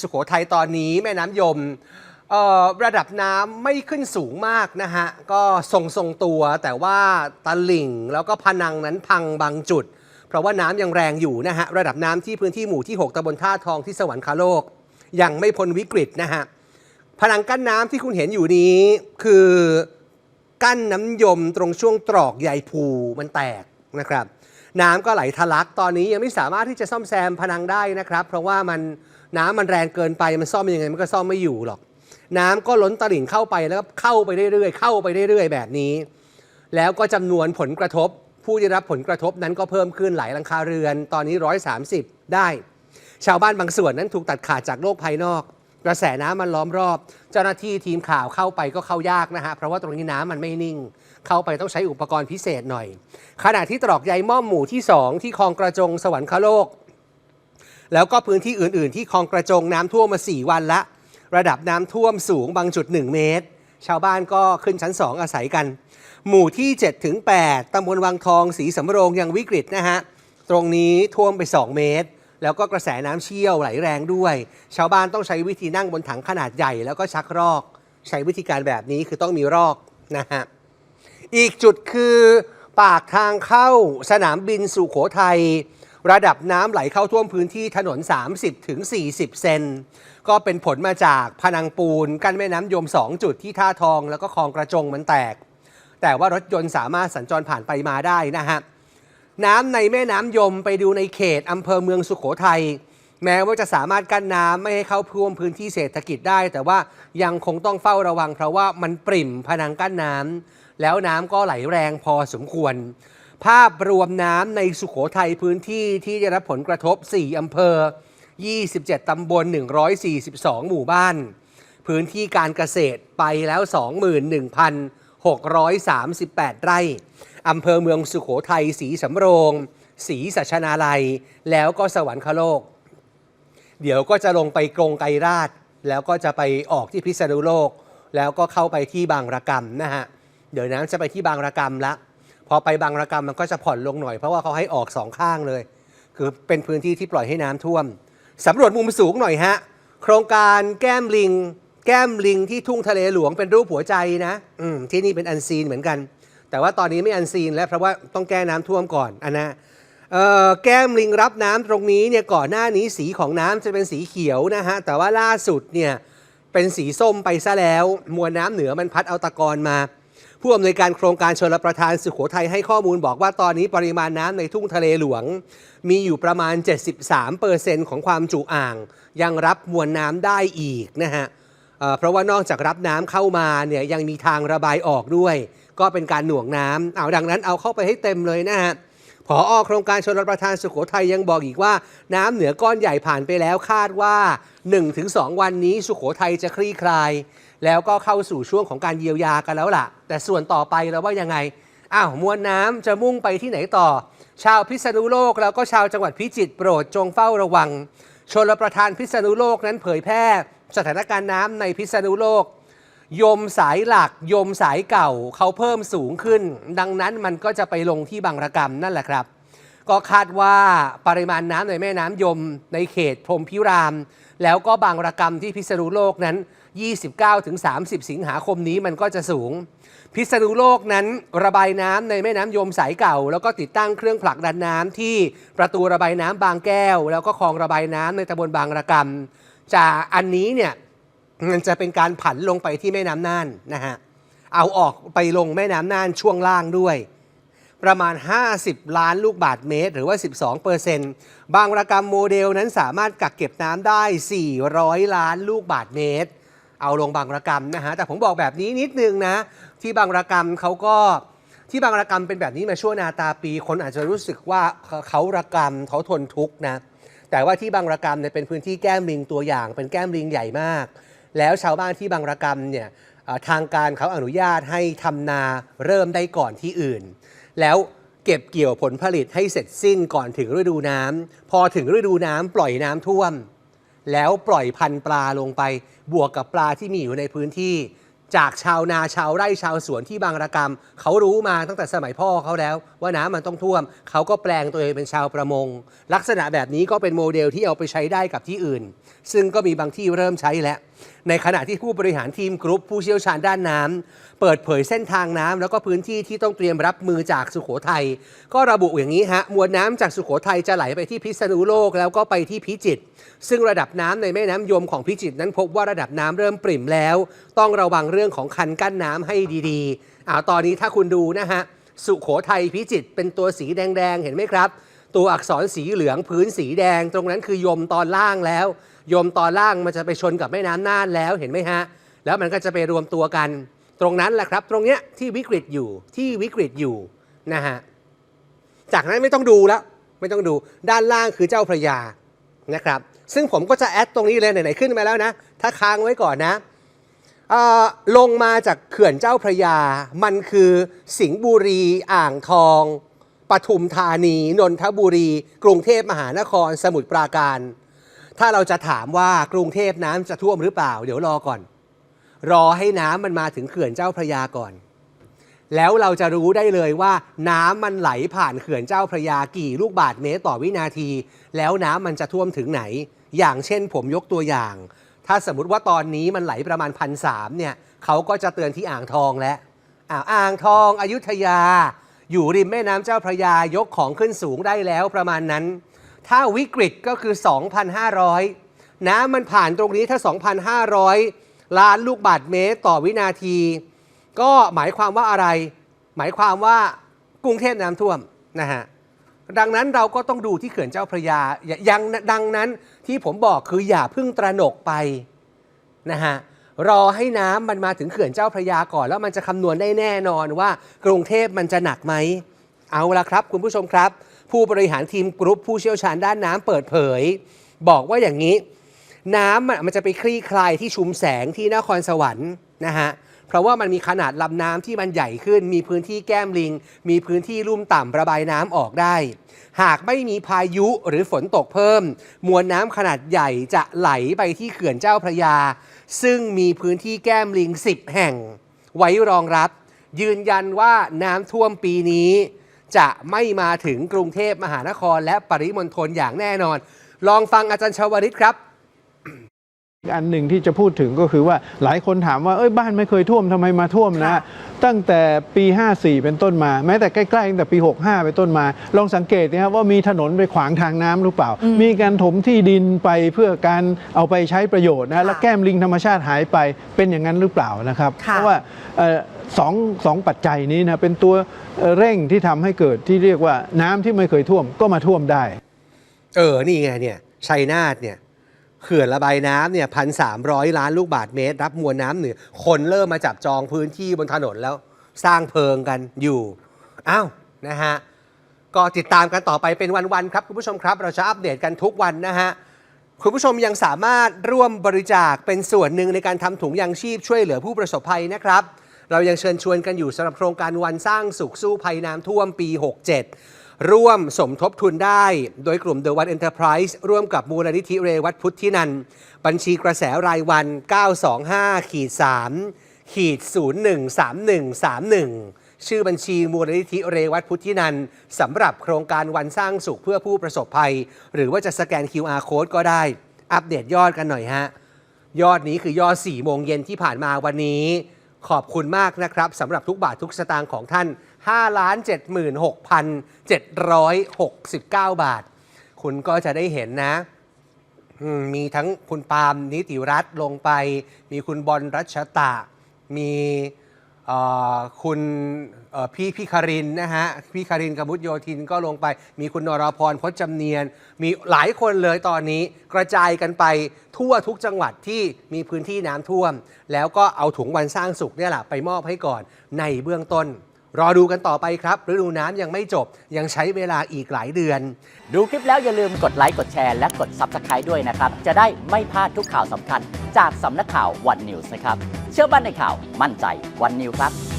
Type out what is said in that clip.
สุโขทัยตอนนี้แม่น้ำยมระดับน้ำไม่ขึ้นสูงมากนะฮะ ก็ทรงทรงตัวแต่ว่าตลิ่งแล้วก็พนังนั้นพังบางจุด เพราะว่าน้ำยังแรงอยู่นะฮะ ระดับน้ำที่พื้นที่หมู่ที่ 6ตำบลท่าทองที่สวรรคโลก ยังไม่พ้นวิกฤตนะฮะ พนังกั้นน้ำที่คุณเห็นอยู่นี้คือกั้นน้ำยมตรงช่วงตรอกใยภูมันแตกนะครับ น้ำก็ไหลทะลักตอนนี้ยังไม่สามารถที่จะซ่อมแซมพนังได้นะครับ เพราะว่ามัน น้ำมันแรงเกินไปมันซ่อมยังไงมันก็ซ่อมไม่อยู่หรอก น้ำก็ล้นตลิ่งเข้าไปแล้วก็เข้าไปเรื่อยๆเข้าไปเรื่อยๆแบบนี้ แล้วก็จำนวนผลกระทบ ผู้ได้รับผลกระทบนั้นก็เพิ่มขึ้นหลายหลังคาเรือน ตอนนี้ 130 ได้ ชาวบ้านบางส่วนนั้นถูกตัดขาดจากโลกภายนอก กระแสน้ำมันล้อมรอบ เจ้าหน้าที่ทีมข่าวเข้าไปก็เข้ายากนะฮะเพราะว่าตรงนี้น้ำมันไม่นิ่ง เข้าไปต้องใช้อุปกรณ์พิเศษหน่อย ขณะที่ตรอกใยม่อมหมู่ที่ 2 ที่คลองกระจงสวรรคโลก แล้วก็พื้นที่อื่น ๆ ที่คลองกระจงน้ำท่วมมา 4 วันละ ระดับน้ำท่วมสูงบางจุด 1 เมตร ชาวบ้านก็ขึ้นชั้น 2 อาศัยกัน หมู่ที่7ถึง8ตำบลวังทองสีสำโรงยังวิกฤตนะฮะ ตรงนี้ท่วมไป 2 เมตร แล้วก็กระแสน้ำเชี่ยวไหลแรงด้วย ชาวบ้านต้องใช้วิธีนั่งบนถังขนาดใหญ่แล้วก็ชักรอก ใช้วิธีการแบบนี้คือต้องมีรอกนะฮะอีกจุดคือปากทางเข้าสนามบินสุโขทัย ระดับน้ำไหลเข้าท่วมพื้นที่ถนน 30ถึง40 เซน ก็เป็นผลมาจากพนังปูน กั้นแม่น้ำยม 2 จุดที่ท่าทอง แล้วก็คลองกระจงมันแตก แต่ว่ารถยนต์สามารถสัญจรผ่านไปมาได้นะฮะ น้ำในแม่น้ำยมไปดูในเขตอำเภอเมืองสุขโขทัยแม้ว่าจะสามารถกั้นน้ำไม่ให้เข้าท่วมพื้นที่เศรษฐกิจได้ แต่ว่ายังคงต้องเฝ้าระวังเพราะว่ามันปริ่มพนังกั้นน้ำแล้วน้ำก็ไหลแรงพอสมควร ภาพรวมน้ำในสุขโขทัยพื้นที่ที่ได้รับผลกระทบ 4 อำเภอ 27 ตำบล 142 หมู่บ้าน พื้นที่การเกษตรไปแล้ว 21,638 ไร่ อำเภอเมืองสุขโขทัยสีสำโรงสีสัชนาลัย แล้วก็สวรรคโลก เดี๋ยวก็จะลงไปกรงไกรราช แล้วก็จะไปออกที่พิษณุโลก แล้วก็เข้าไปที่บางระกำนะฮะ เดี๋ยวน้ำจะไปที่บางระกำละ พอไปบางระกำมันก็จะผ่อนลงหน่อย เพราะว่าเขาให้ออกสองข้างเลย คือเป็นพื้นที่ที่ปล่อยให้น้ำท่วมสำรวจมุมสูงหน่อยฮะ โครงการแก้มลิง แก้มลิงที่ทุ่งทะเลหลวงเป็นรูปหัวใจนะอืมที่นี่เป็นอันซีนเหมือนกัน แต่ว่าตอนนี้ไม่อันซีนแล้วเพราะว่าต้องแก้น้ำท่วมก่อนอันนะแก้มลิงรับน้ำตรงนี้เนี่ยก่อนหน้านี้สีของน้ำจะเป็นสีเขียวนะฮะแต่ว่าล่าสุดเนี่ยเป็นสีส้มไปซะแล้ว มวลน้ำเหนือมันพัดเอาตะกอนมา ผู้อำนวยการโครงการชลประทานสุโขทัยให้ข้อมูลบอกว่าตอนนี้ปริมาณน้ำในทุ่งทะเลหลวง มีอยู่ประมาณ 73%ของความจุอ่าง ยังรับมวลน้ำได้อีกนะฮะเพราะว่านอกจากรับน้ำเข้ามาเนี่ยยังมีทางระบายออกด้วย ก็เป็นการหน่วงน้ำเอาดังนั้นเอาเข้าไปให้เต็มเลยนะฮะผอโครงการชลประทานสุโขทัยยังบอกอีกว่า น้ำเหนือก้อนใหญ่ผ่านไปแล้วคาดว่า 1-2 วันนี้สุโขทัยจะคลี่คลาย แล้วก็เข้าสู่ช่วงของการเยียวยากันแล้วล่ะ แต่ส่วนต่อไปแล้วว่ายังไงอ้าวมวลน้ำจะมุ่งไปที่ไหนต่อ ชาวพิษณุโลกแล้วก็ชาวจังหวัดพิจิตรโปรดจงเฝ้าระวังชลประทานพิษณุโลกนั้นเผยแพร่สถานการณ์น้ำในพิษณุโลก ยมสายหลักยมสายเก่าเขาเพิ่มสูงขึ้น ดังนั้นมันก็จะไปลงที่บางระกำนั่นแหละครับ ก็คาดว่าปริมาณน้ำในแม่น้ำยมในเขตพรมพิราม แล้วก็บางระกำที่พิษณุโลกนั้น 29-30 สิงหาคมนี้มันก็จะสูง พิษณุโลกนั้นระบายน้ำในแม่น้ำยมสายเก่า แล้วก็ติดตั้งเครื่องผลักดันน้ำที่ประตูระบายน้ำบางแก้ว แล้วก็คลองระบายน้ำในตำบลบางระกำจากอันนี้เนี่ยมันจะเป็นการผันลงไปที่แม่น้ำน่านนะฮะเอาออกไปลงแม่น้ำน่านช่วงล่างด้วย ประมาณ 50 ล้านลูกบาทเมตร หรือว่า 12เปอร์เซ็นต์บางระกรรมโมเดลนั้นสามารถกักเก็บน้ำได้ 400 ล้านลูกบาทเมตร เอาลงบางระกรรมนะฮะ แต่ผมบอกแบบนี้นิดนึงนะ ที่บางระกรรมเขาก็ที่บางระกรรมเป็นแบบนี้มาชั่วนาตาปี คนอาจจะรู้สึกว่าเขาระกรรมเขาทนทุกข์นะ แต่ว่าที่บางระกรรมเนี่ยเป็นพื้นที่แก้มลิงตัวอย่าง เป็นแก้มลิงใหญ่มาก แล้วชาวบ้านที่บางระกรรมเนี่ยทางการเขาอนุญาตให้ทำนาเริ่มได้ก่อนที่อื่น แล้วเก็บเกี่ยวผลผลิตให้เสร็จสิ้นก่อนถึงฤดูน้ำพอถึงฤดูน้ำปล่อยน้ำท่วม แล้วปล่อยพันธุ์ปลาลงไป บวกกับปลาที่มีอยู่ในพื้นที่ จากชาวนาชาวไร่ชาวสวนที่บางระกรรมเขารู้มาตั้งแต่สมัยพ่อเขาแล้ว ว่าน้ำมันต้องท่วม เขาก็แปลงตัวเองเป็นชาวประมง ลักษณะแบบนี้ก็เป็นโมเดลที่เอาไปใช้ได้กับที่อื่น ซึ่งก็มีบางที่เริ่มใช้แล้ว ในขณะที่ผู้บริหารทีมกรุ๊ปผู้เชี่ยวชาญด้านน้ำเปิดเผยเส้นทางน้ำแล้วก็พื้นที่ที่ต้องเตรียมรับมือจากสุโขทัยก็ระบุอย่างนี้ฮะมวลน้ำจากสุโขทัยจะไหลไปที่พิษณุโลกแล้วก็ไปที่พิจิตรซึ่งระดับน้ำในแม่น้ำยมของพิจิตรนั้นพบว่าระดับน้ำเริ่มปริ่มแล้ว ต้องระวังเรื่องของคันกั้นน้ำให้ดีๆอ่าตอนนี้ถ้าคุณดูนะฮะ สุโขทัยพิจิตรเป็นตัวสีแดง ๆ เห็นไหมครับ ตัวอักษรสีเหลืองพื้นสีแดงตรงนั้นคือยมตอนล่างแล้ว ยมตอนล่างมันจะไปชนกับแม่น้ำน่านแล้วเห็นไหมฮะ แล้วมันก็จะไปรวมตัวกัน ตรงนั้นแหละครับ ตรงเนี้ยที่วิกฤตอยู่ที่วิกฤตอยู่นะฮะจากนั้นไม่ต้องดูแล้วไม่ต้องดูด้านล่างคือเจ้าพระยานะครับซึ่งผมก็จะแอดตรงนี้เลยไหนๆขึ้นมาแล้วนะ ถ้าค้างไว้ก่อนนะลงมาจากเขื่อนเจ้าพระยา มันคือสิงห์บุรี อ่างทองปทุมธานี นนทบุรี กรุงเทพมหานคร สมุทรปราการ ถ้าเราจะถามว่ากรุงเทพน้ำจะท่วมหรือเปล่า เดี๋ยวรอก่อน รอให้น้ำมันมาถึงเขื่อนเจ้าพระยาก่อน แล้วเราจะรู้ได้เลยว่า น้ำมันไหลผ่านเขื่อนเจ้าพระยากี่ลูกบาทเมตรต่อวินาที แล้วน้ำมันจะท่วมถึงไหน อย่างเช่น ผมยกตัวอย่าง ถ้าสมมติว่าตอนนี้มันไหลประมาณพันสามเนี่ยเขาก็จะเตือนที่อ่างทองแล้วอ่าวอ่างทองอยุธยา อยู่ริมแม่น้ำเจ้าพระยายกของขึ้นสูงได้แล้วประมาณนั้น ถ้าวิกฤตก็คือ 2,500 น้ำมันผ่านตรงนี้ถ้า 2,500 ล้านลูกบาทเมตรต่อวินาที ก็หมายความว่าอะไร หมายความว่ากรุงเทพน้ำท่วมนะฮะดังนั้นเราก็ต้องดูที่เขื่อนเจ้าพระยาอย่ายังดังนั้นที่ผมบอกคืออย่าเพิ่งตระหนกไปนะฮะรอให้น้ำมันมาถึงเขื่อนเจ้าพระยาก่อน แล้วมันจะคำนวณได้แน่นอนว่ากรุงเทพมันจะหนักไหม เอาละครับ คุณผู้ชมครับ ผู้บริหารทีมกรุ๊ปผู้เชี่ยวชาญด้านน้ำเปิดเผย บอกว่าอย่างนี้ น้ำอะมันจะไปคลี่คลายที่ชุมแสงที่นครสวรรค์นะฮะเพราะว่ามันมีขนาดลำน้ำที่มันใหญ่ขึ้น มีพื้นที่แก้มลิง มีพื้นที่ลุ่มต่ำระบายน้ำออกได้ หากไม่มีพายุหรือฝนตกเพิ่ม มวลน้ำขนาดใหญ่จะไหลไปที่เขื่อนเจ้าพระยา ซึ่งมีพื้นที่แก้มลิง 10 แห่ง ไว้รองรับ ยืนยันว่าน้ำท่วมปีนี้ จะไม่มาถึงกรุงเทพมหานคร และปริมณฑลอย่างแน่นอน ลองฟังอาจารย์ชาวริตครับอีกอันหนึ่งที่จะพูดถึงก็คือว่าหลายคนถามว่าเอ้ยบ้านไม่เคยท่วมทำไมมาท่วมนะตั้งแต่ปี 54 เป็นต้นมา แม้แต่ใกล้ๆตั้งแต่ปี 65 เป็นต้นมา ลองสังเกตนะครับว่ามีถนนไปขวางทางน้ำหรือเปล่า มีการถมที่ดินไปเพื่อการเอาไปใช้ประโยชน์นะแล้วแก้มลิงธรรมชาติหายไปเป็นอย่างนั้นหรือเปล่านะครับค่ะเพราะว่าเอ่อ สองสองปัจจัยนี้นะเป็นตัวเร่งที่ทำให้เกิดที่เรียกว่าน้ำที่ไม่เคยท่วมก็มาท่วมได้ เออนี่ไงเนี่ยชัยนาทเนี่ยเขื่อนระบายน้ำเนี่ยพันสามร้อยล้านลูกบาทเมตร รับมวลน้ำเหนือคนเริ่มมาจับจองพื้นที่บนถนนแล้วสร้างเพิงกันอยู่อ้าวนะฮะก็ติดตามกันต่อไปเป็นวันๆครับคุณผู้ชมครับ เราจะอัปเดตกันทุกวันนะฮะคุณผู้ชมยังสามารถร่วมบริจาคเป็นส่วนหนึ่งในการทำถุงยางชีพช่วยเหลือผู้ประสบภัยนะครับ เรายังเชิญชวนกันอยู่สำหรับโครงการวันสร้างสุขสู้ภัยน้ำท่วมปี 67 ร่วมสมทบทุนได้ โดยกลุ่ม The One Enterprise ร่วมกับมูลนิธิเรวัตพุทธินันท์บัญชีกระแสรายวัน 925ขีด3ขีด013131ชื่อบัญชีมูลนิธิเรวัตพุทธินันท์สำหรับโครงการวันสร้างสุขเพื่อผู้ประสบภัย หรือว่าจะสแกน QR code ก็ได้ อัปเดตยอดกันหน่อยฮะ ยอดนี้คือยอด4โมงเย็นที่ผ่านมาวันนี้ ขอบคุณมากนะครับสำหรับทุกบาททุกสตางค์ของท่าน 5,76,769 บาท คุณก็จะได้เห็นนะ มีทั้งคุณปาล์มนิติรัตน์ลงไป มีคุณบอลรัชตะ มี คุณพี่พี่คารินนะฮะพี่คารินกมุตโยธินก็ลงไป มีคุณนรพรพจน์จำเนียน มีหลายคนเลยตอนนี้กระจายกันไปทั่วทุกจังหวัดที่มีพื้นที่น้ำท่วม แล้วก็เอาถุงวันสร้างสุขเนี่ยแหละไปมอบให้ก่อนในเบื้องต้น รอดูกันต่อไปครับฤดูน้ำยังไม่จบยังใช้เวลาอีกหลายเดือน ดูคลิปแล้วอย่าลืมกดไลค์กดแชร์และกด Subscribe ด้วยนะครับ จะได้ไม่พลาดทุกข่าวสำคัญ จากสำนักข่าววันนิวส์นะครับ เชื่อมั่นในข่าวมั่นใจวันนิวครับ